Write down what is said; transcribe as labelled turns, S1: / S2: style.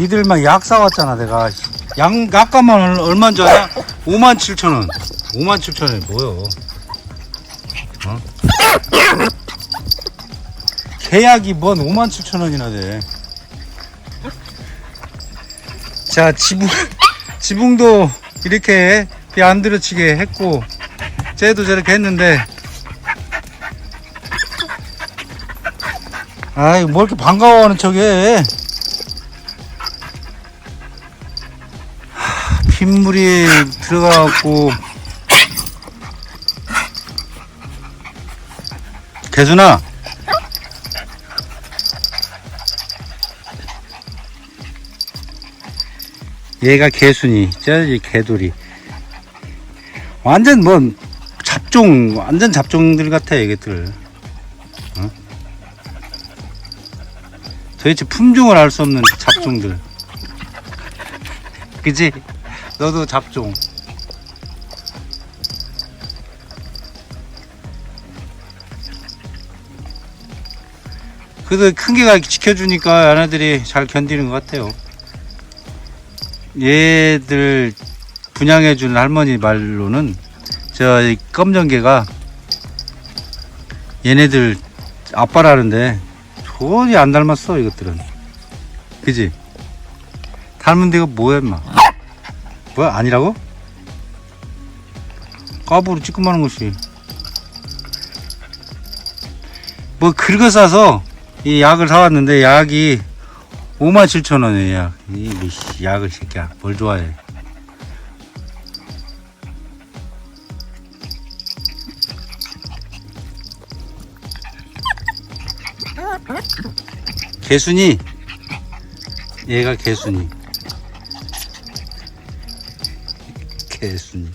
S1: 니들만 약 사왔잖아 내가 약, 약값만 얼- 얼마인 줄 아냐? 5만 7천 원 5만 7천 원이 뭐요 어? 계약이 뭔 5만 7천 원이나 돼. 자, 지붕, 지붕도 이렇게 비 안 들어치게 했고, 쟤도 저렇게 했는데, 아이, 뭐 이렇게 반가워하는 척 해. 빗물이 들어가갖고, 개순아, 얘가 개순이, 저기 개돌이. 완전 뭐 잡종, 완전 잡종들 같아 얘네들. 어? 도대체 품종을 알 수 없는 잡종들. 그지? 너도 잡종. 그래도 큰 개가 지켜주니까 얘네들이 잘 견디는 것 같아요. 얘들 분양해준 할머니 말로는 저이 검정 개가 얘네들 아빠라는데 전혀 안 닮았어 이것들은 그지? 닮은 데가 뭐야 임마 뭐야? 아니라고? 까부로 찌끄마는 것이. 뭐 긁어싸서 이 약을 사왔는데 약이 5만 7천 원이에요 약. 이 씨, 약을 새끼야. 뭘 좋아해. 개순이. 얘가 개순이 개순이